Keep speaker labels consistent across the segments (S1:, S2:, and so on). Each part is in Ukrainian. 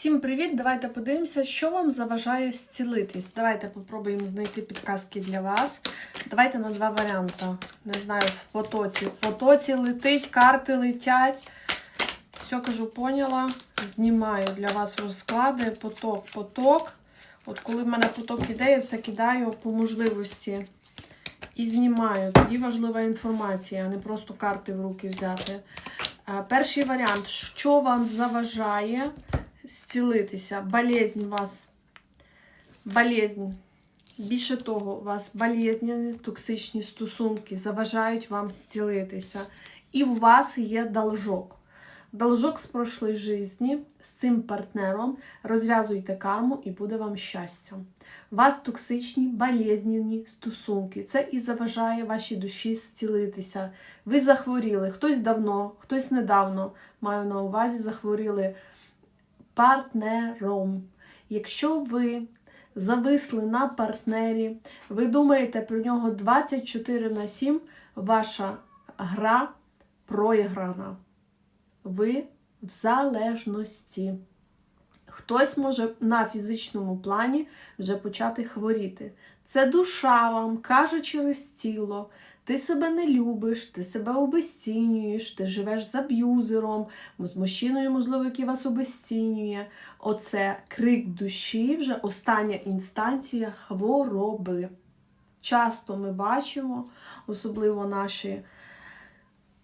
S1: Всім привіт! Давайте подивимося, що вам заважає зцілитись. Давайте попробуємо знайти підказки для вас. Давайте на два варіанти. Не знаю, в потоці. В потоці летить, карти летять. Все кажу, поняла. Знімаю для вас розклади. Поток, поток. От коли в мене поток іде, я все кидаю по можливості. І знімаю. Тоді важлива інформація, а не просто карти в руки взяти. Перший варіант, що вам заважає зцілитися? Болезнь вас. Болезнь. Більше того, у вас болезнені, токсичні стосунки заважають вам зцілитися. І у вас є должок. Должок з прошлої житті з цим партнером розв'язуйте карму і буде вам щастя. У вас токсичні, болезненні стосунки. Це і заважає вашій душі зцілитися. Ви захворіли, хтось давно, хтось недавно, маю на увазі, захворіли партнером. Якщо ви зависли на партнері, ви думаєте про нього 24 на 7, ваша гра проіграна. Ви в залежності. Хтось може на фізичному плані вже почати хворіти. Це душа вам каже через тіло. Ти себе не любиш, ти себе обесцінюєш, ти живеш з аб'юзером, з мужчиною, можливо, який вас обесцінює. Оце крик душі, вже остання інстанція хвороби. Часто ми бачимо, особливо наші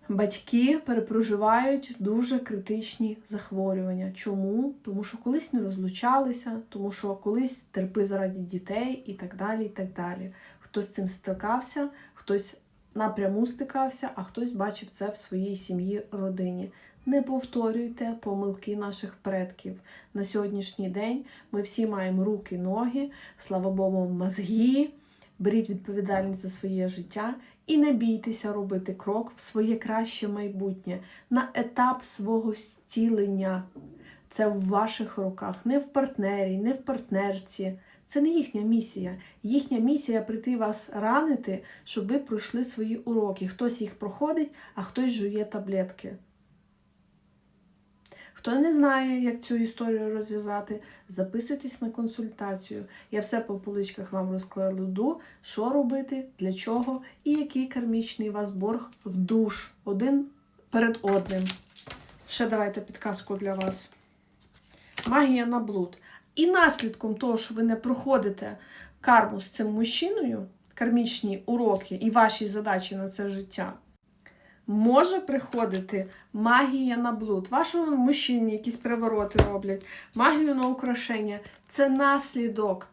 S1: батьки перепроживають дуже критичні захворювання. Чому? Тому що колись не розлучалися, тому що колись терпи заради дітей і так далі. і так далі. Хтось з цим стикався, хтось напряму стикався, а хтось бачив це в своїй сім'ї, родині. Не повторюйте помилки наших предків. На сьогоднішній день ми всі маємо руки, ноги, слава Богу, мозги. Беріть відповідальність за своє життя і не бійтеся робити крок в своє краще майбутнє на етап свого зцілення. Це в ваших руках, не в партнері, не в партнерці. Це не їхня місія. Їхня місія прийти вас ранити, щоб ви пройшли свої уроки. Хтось їх проходить, а хтось жує таблетки. Хто не знає, як цю історію розв'язати, записуйтесь на консультацію. Я все по поличках вам розкладу, що робити, для чого і який кармічний вас борг в душ один перед одним. Ще давайте підказку для вас. Магія на блуд. І наслідком того, що ви не проходите карму з цим мужчиною, кармічні уроки і ваші задачі на це життя, може приходити магія на блуд. Вашому мужчині якісь привороти роблять, магію на украшення. Це наслідок.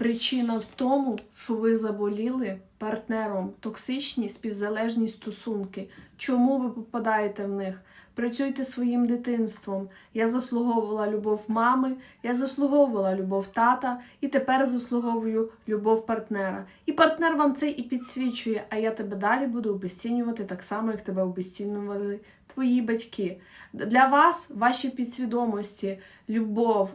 S1: Причина в тому, що ви заболіли партнером, токсичні співзалежні стосунки. Чому ви попадаєте в них? Працюйте своїм дитинством. Я заслуговувала любов мами, я заслуговувала любов тата, і тепер заслуговую любов партнера. І партнер вам це і підсвічує, а я тебе далі буду обесцінювати так само, як тебе обесцінювали твої батьки. Для вас, ваші підсвідомості, любов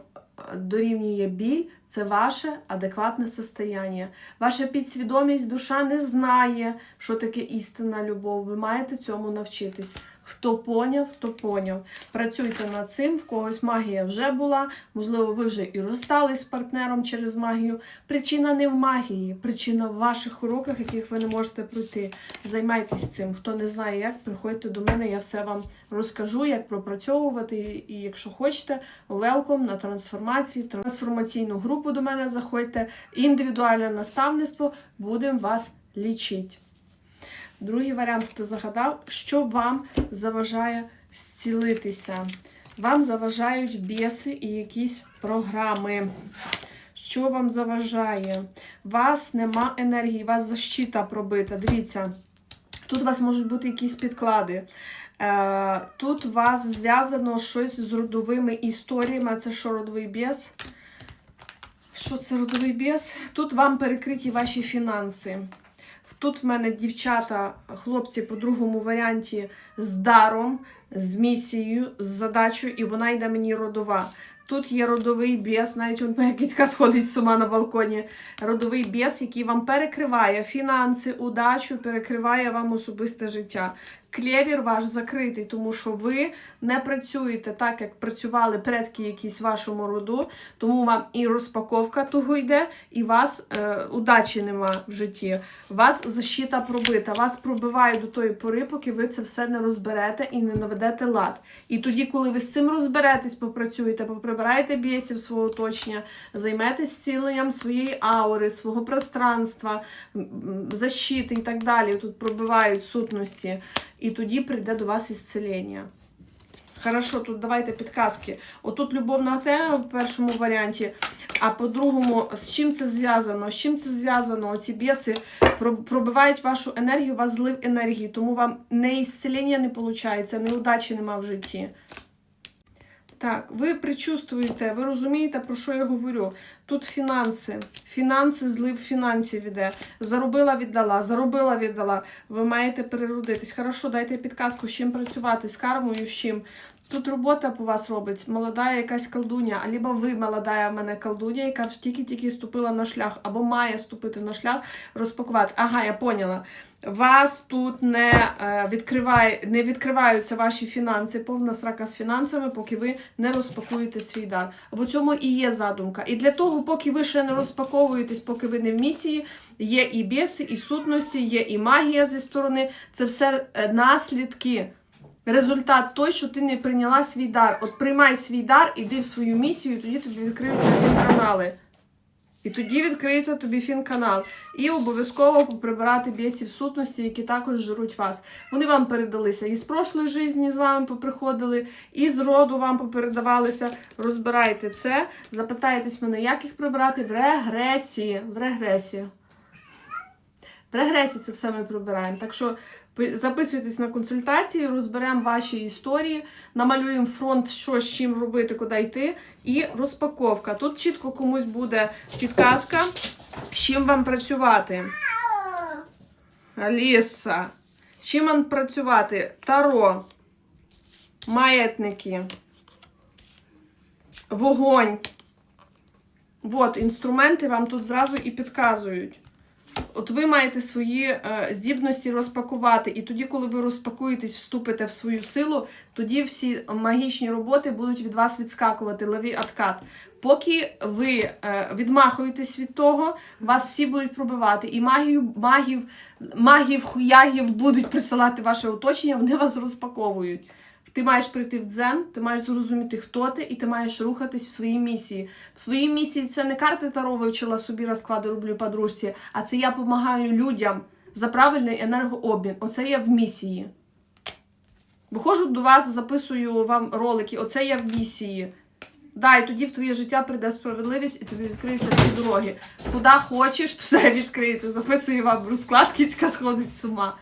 S1: дорівнює біль, це ваше адекватне состояння. Ваша підсвідомість, душа не знає, що таке істинна любов. Ви маєте цьому навчитись. Хто поняв, то поняв. Працюйте над цим, в когось магія вже була, можливо, ви вже і розстались з партнером через магію. Причина не в магії, причина в ваших уроках, яких ви не можете пройти. Займайтесь цим. Хто не знає, як, приходьте до мене, я все вам розкажу, як пропрацьовувати. І якщо хочете, велком на трансформації, в трансформаційну групу до мене заходьте. Індивідуальне наставництво, будемо вас лічити. Другий варіант, хто загадав, що вам заважає зцілитися. Вам заважають біси і якісь програми. Що вам заважає? Вас нема енергії, вас защита пробита. Дивіться, тут у вас можуть бути якісь підклади. Е, Тут вас зв'язано щось з родовими історіями. Це що родовий біс? Що це родовий біс? Тут вам перекриті ваші фінанси. Тут в мене дівчата, хлопці по другому варіанті з даром, з місією, з задачею, і вона йде мені родова. Тут є родовий біс, навіть моя кицька сходить з ума на балконі. Родовий біс, який вам перекриває фінанси, удачу, перекриває вам особисте життя. Клєвір ваш закритий, тому що ви не працюєте так, як працювали предки якісь вашому роду, тому вам і розпаковка того йде, і вас е, удачі нема в житті. Вас защита пробита, вас пробивають до тої пори, поки ви це все не розберете і не наведете лад. І тоді, коли ви з цим розберетесь, попрацюєте, поприбираєте бісів свого оточення, займетесь зціленням своєї аури, свого пространства, защити і так далі. Тут пробивають сутності, і тоді прийде до вас ісцелення. Хорошо, тут давайте підказки. Отут любовна тема в першому варіанті, а по-другому, з чим це зв'язано? З чим це зв'язано? Оці біси пробивають вашу енергію, у вас злив енергії, тому вам не ісцелення не виходить, неудачі нема в житті. Так, ви причувствуєте, ви розумієте, про що я говорю. Тут фінанси. Фінанси, злив фінансів іде. Заробила, віддала, заробила, віддала. Ви маєте переродитись. Хорошо, дайте підказку, з чим працювати, з кармою, з чим. Тут робота по вас робить, молода якась колдуня, або ви молода в мене колдуня, яка тільки-тільки ступила на шлях, або має ступити на шлях, розпакуватися. Ага, я поняла. Вас тут не, е, відкриває, не відкриваються ваші фінанси, повна срака з фінансами, поки ви не розпакуєте свій дар. В цьому і є задумка. І для того, поки ви ще не розпаковуєтесь, поки ви не в місії, є і біси, і сутності, є і магія зі сторони. Це все е, наслідки. Результат той, що ти не прийняла свій дар. От приймай свій дар, іди в свою місію, і тоді тобі відкриються фінканали. І тоді відкриється тобі фінканал. І обов'язково поприбирати бісів сутності, які також жруть вас. Вони вам передалися і з прошлої житті з вами поприходили, і з роду вам попередавалися. Розбирайте це, запитаєтесь мене, як їх прибрати в регресії. В регресії. В регресії це все ми прибираємо. Так що записуйтесь на консультації, розберемо ваші історії, намалюємо фронт, що з чим робити, куди йти, і розпаковка. Тут чітко комусь буде підказка, з чим вам працювати. Аліса. З чим вам працювати? Таро, маятники, вогонь. От, інструменти вам тут зразу і підказують. От ви маєте свої е, здібності розпакувати. І тоді, коли ви розпакуєтесь, вступите в свою силу, тоді всі магічні роботи будуть від вас відскакувати, леві откат. Поки ви е, відмахуєтесь від того, вас всі будуть пробивати. І магію, магів, магів, хуягів будуть присилати ваше оточення, вони вас розпаковують. Ти маєш прийти в дзен, ти маєш зрозуміти, хто ти, і ти маєш рухатись в своїй місії. В своїй місії це не карти Таро вивчила собі розклади роблю подружці, а це я допомагаю людям за правильний енергообмін. Оце я в місії. Виходжу до вас, записую вам ролики, оце я в місії. Да, і тоді в твоє життя прийде справедливість і тобі відкриються всі дороги. Куди хочеш, все відкриється. Записую вам розклад, кицька сходить з ума.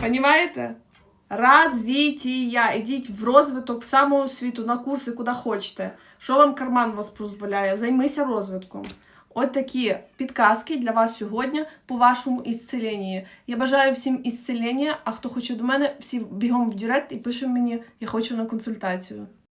S1: Понімаєте? Развіття. Ідіть в розвиток, в самоосвіту, на курси, куди хочете. Що вам карман вас дозволяє? Займися розвитком. От такі підказки для вас сьогодні по вашому ісцеленню. Я бажаю всім ісцелення, а хто хоче до мене, всі бігом в Директ і пише мені, я хочу на консультацію.